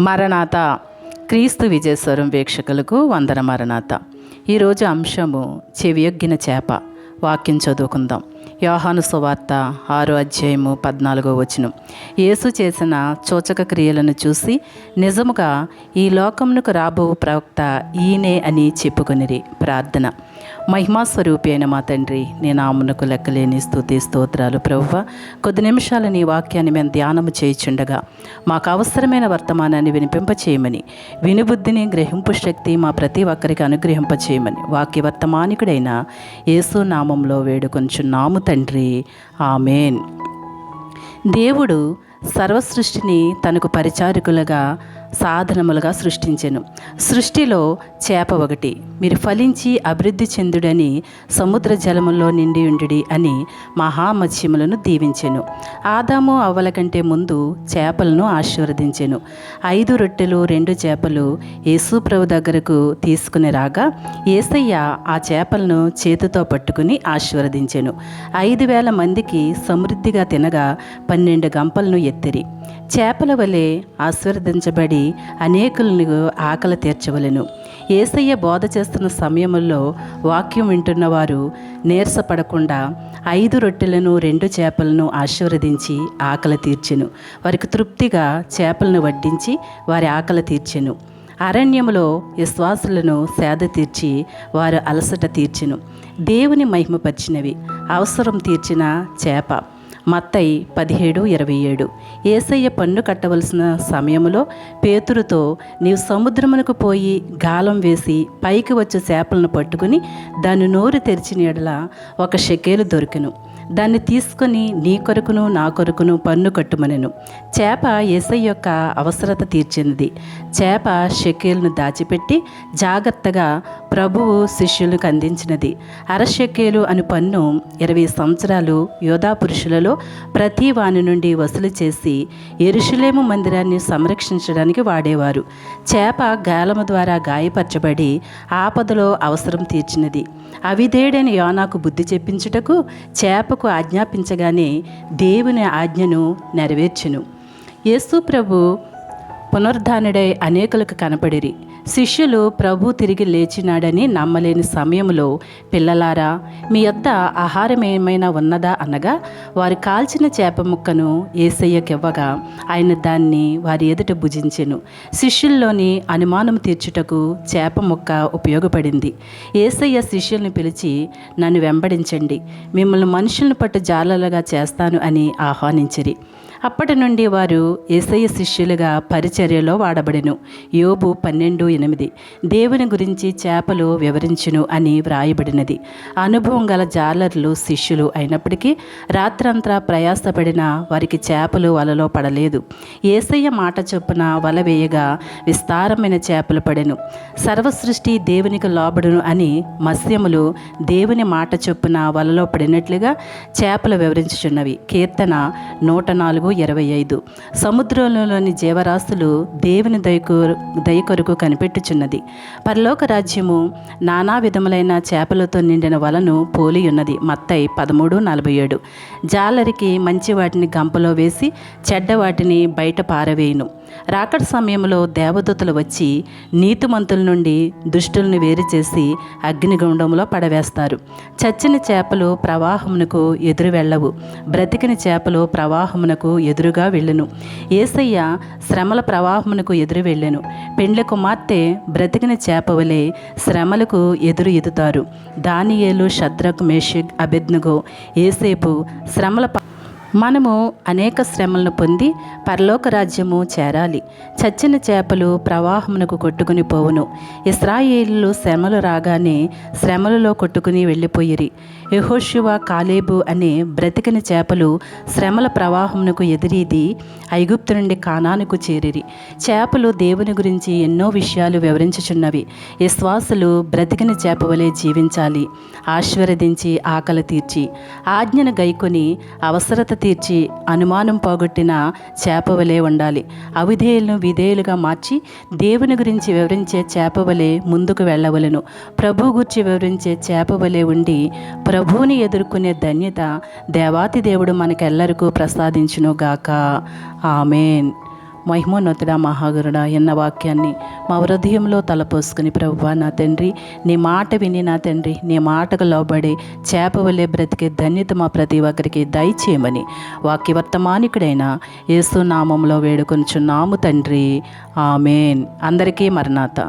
మరణాత క్రీస్తు విజయస్వరం వీక్షకులకు వందన మరణాత. ఈరోజు అంశము చెవియొగ్గిన చేప. వాక్యం చదువుకుందాం. యోహాను సువార్త ఆరో అధ్యాయము పద్నాలుగో వచనం. యేసు చేసిన సూచక క్రియలను చూసి నిజముగా ఈ లోకమునకు రాబో ప్రవక్త ఈయనే అని చెప్పుకొనిరి ప్రార్థన. మహిమాస్వరూపి అయిన మా తండ్రి నీ నామునకు లెక్కలేని స్థుతి స్తోత్రాలు ప్రవ్వ. కొద్ది నిమిషాల నీ వాక్యాన్ని మేము ధ్యానము చేయుచుండగా మాకు అవసరమైన వర్తమానాన్ని వినిపింపచేయమని వినుబుద్ధిని గ్రహింపు శక్తి మా ప్రతి ఒక్కరికి అనుగ్రహింపచేయమని వాక్య వర్తమానికుడైన యేసు నామంలో వేడుకొంచున్నాము తండ్రి. ఆమెన్. దేవుడు సర్వసృష్టిని తనకు పరిచారకులుగా సాధనములుగా సృష్టించెను. సృష్టిలో చేప ఒకటి. మీరు ఫలించి అభివృద్ధి చెందుడని సముద్ర జలములో నిండి ఉండుడి అని మహామత్స్యములను దీవించెను. ఆదాము అవ్వల కంటే ముందు చేపలను ఆశీర్వదించెను. ఐదు రొట్టెలు రెండు చేపలు యేసుప్రభు దగ్గరకు తీసుకుని రాగా ఏసయ్య ఆ చేపలను చేతితో పట్టుకుని ఆశీర్వదించెను. ఐదు వేల మందికి సమృద్ధిగా తినగా పన్నెండు గంపలను ఎత్తిరి. చేపల వలె ఆశీర్వదించబడి అనేకులను ఆకలి తీర్చవలెను. ఏసయ్య బోధ చేస్తున్న సమయంలో వాక్యం వింటున్న వారు నీరసపడకుండా ఐదు రొట్టెలను రెండు చేపలను ఆశీర్వదించి ఆకలి తీర్చెను. వారికి తృప్తిగా చేపలను వడ్డించి వారి ఆకలి తీర్చెను. అరణ్యములో విశ్వాసులను సేద తీర్చి వారు అలసట తీర్చెను. దేవుని మహిమపరిచినవి. అవసరం తీర్చిన చేప. మత్తయి పదిహేడు ఇరవై ఏడు. ఏసయ్య పన్ను కట్టవలసిన సమయంలో పేతురుతో నీవు సముద్రమునకు పోయి గాలం వేసి పైకి వచ్చే చేపలను పట్టుకుని దాని నోరు తెరిచిన ఎడల ఒక షెకేలు దొరికెను. దాన్ని తీసుకొని నీ కొరకును నా కొరకును పన్ను కట్టుమనెను. చేప ఏసై యొక్క అవసరత తీర్చింది చేప షెకేల్ను దాచిపెట్టి జాగ్రత్తగా ప్రభువు శిష్యులకు అందించినది. అరషెకేలు అని పన్ను ఇరవై సంవత్సరాలు యోధా పురుషులలో ప్రతి వాని నుండి వసూలు చేసి ఎరుషులేము మందిరాన్ని సంరక్షించడానికి వాడేవారు. చేప గాలము ద్వారా గాయపరచబడి ఆపదలో అవసరం తీర్చినది. అవిధేడైన యోనాకు బుద్ధి చెప్పించుటకు చేప చేపకు ఆజ్ఞాపించగానే దేవుని ఆజ్ఞను నెరవేర్చును. యేసు ప్రభు పునరుద్ధానుడై అనేకులకు కనపడిరి. శిష్యులు ప్రభు తిరిగి లేచినాడని నమ్మలేని సమయంలో పిల్లలారా మీ యొద్ద ఆహారం ఏమైనా ఉన్నదా అనగా వారు కాల్చిన చేప ముక్కను ఏసయ్యకివ్వగా ఆయన దాన్ని వారి ఎదుట భుజించెను. శిష్యుల్లోని అనుమానం తీర్చుటకు చేప ముక్క ఉపయోగపడింది. ఏసయ్య శిష్యుల్ని పిలిచి నన్ను వెంబడించండి. మిమ్మల్ని మనుషులను పట్టు జాలలుగా చేస్తాను అని ఆహ్వానించిరి. అప్పటి నుండి వారు ఏసయ్య శిష్యులుగా పరిచర్యలో వాడబడెను. యోబు పన్నెండు ఎనిమిది. దేవుని గురించి చేపలు వివరించును అని వ్రాయబడినది. అనుభవం గల జాలర్లు శిష్యులు అయినప్పటికీ రాత్రంతా ప్రయాసపడిన వారికి చేపలు వలలో పడలేదు. ఏసయ్య మాట చొప్పున వల వేయగా విస్తారమైన చేపలు పడెను. సర్వసృష్టి దేవునికి లోబడును అని మత్స్యములు దేవుని మాట చొప్పున వలలో పడినట్లుగా చేపలు వివరించుచున్నవి. కీర్తన నూట నాలుగు ఇరవై ఐదు. సముద్రంలోని జీవరాశులు దేవుని దయకు దయ కొరకు కనిపెట్టుచున్నది. పరలోక రాజ్యము నానా విధములైన చేపలతో నిండిన వలను పోలి ఉన్నది. మత్తై పదమూడు నలభై ఏడు. జాలరికి మంచి వాటిని గంపలో వేసి చెడ్డ వాటిని బయట పారవేయును. రాకడ సమయంలో దేవదూతలు వచ్చి నీతిమంతుల నుండి దుష్టులను వేరు చేసి అగ్నిగుండంలో పడవేస్తారు. చచ్చిన చేపలు ప్రవాహమునకు ఎదురు వెళ్ళవు. బ్రతికిన చేపలు ప్రవాహమునకు ఎదురుగా వెళ్ళును. ఏసయ్య శ్రమల ప్రవాహమునకు ఎదురు వెళ్ళెను. పెండ్ల కుమార్తె బ్రతికిన చేప వలె శ్రమలకు ఎదురు ఎదుతారు. దానియేలు శత్రక్ మేషిక్ అభిజ్ఞగో ఏసేపు శ్రమల మనము అనేక శ్రమలను పొంది పరలోక రాజ్యము చేరాలి. చచ్చిన చేపలు ప్రవాహమునకు కొట్టుకుని పోవును. ఇస్రాయిలు శ్రమలు రాగానే శ్రమలలో కొట్టుకుని వెళ్ళిపోయిరి. యెహోషువ కాలేబు అనే బ్రతికిన చేపలు శ్రమల ప్రవాహమునకు ఎదిరీది ఐగుప్తు నుండి కానానుకు చేరిరి. చేపలు దేవుని గురించి ఎన్నో విషయాలు వివరించుచున్నవి. విశ్వాసులు బ్రతికిన చేప వలె జీవించాలి. ఆశీర్వదించి ఆకలి తీర్చి. ఆజ్ఞను గైకొని అవసరత తీర్చి అనుమానం పోగొట్టిన చేపవలే ఉండాలి. అవిధేయులను విధేయులుగా మార్చి దేవుని గురించి వివరించే చేపవలే ముందుకు వెళ్ళవలను. ప్రభు గురించి వివరించే చేపవలే ఉండి ప్రభువుని ఎదుర్కొనే ధన్యత దేవాతి దేవుడు మనకెల్లరికూ ప్రసాదించును గాక ఆమెన్. మహిమోన్నతుడా మహాగురుడా ఎన్న వాక్యాన్ని మా హృదయంలో తలపోసుకుని ప్రభువా నా తండ్రి నీ మాట విని నా తండ్రి నీ మాటకు లోబడి చేప వలె బ్రతికే ధన్యత మా ప్రతి ఒక్కరికి దయచేయమని వాక్య వర్తమానికుడైన యేసు నామంలో వేడుకొనుచున్నాము తండ్రి. ఆమెన్. అందరికీ మరణాత.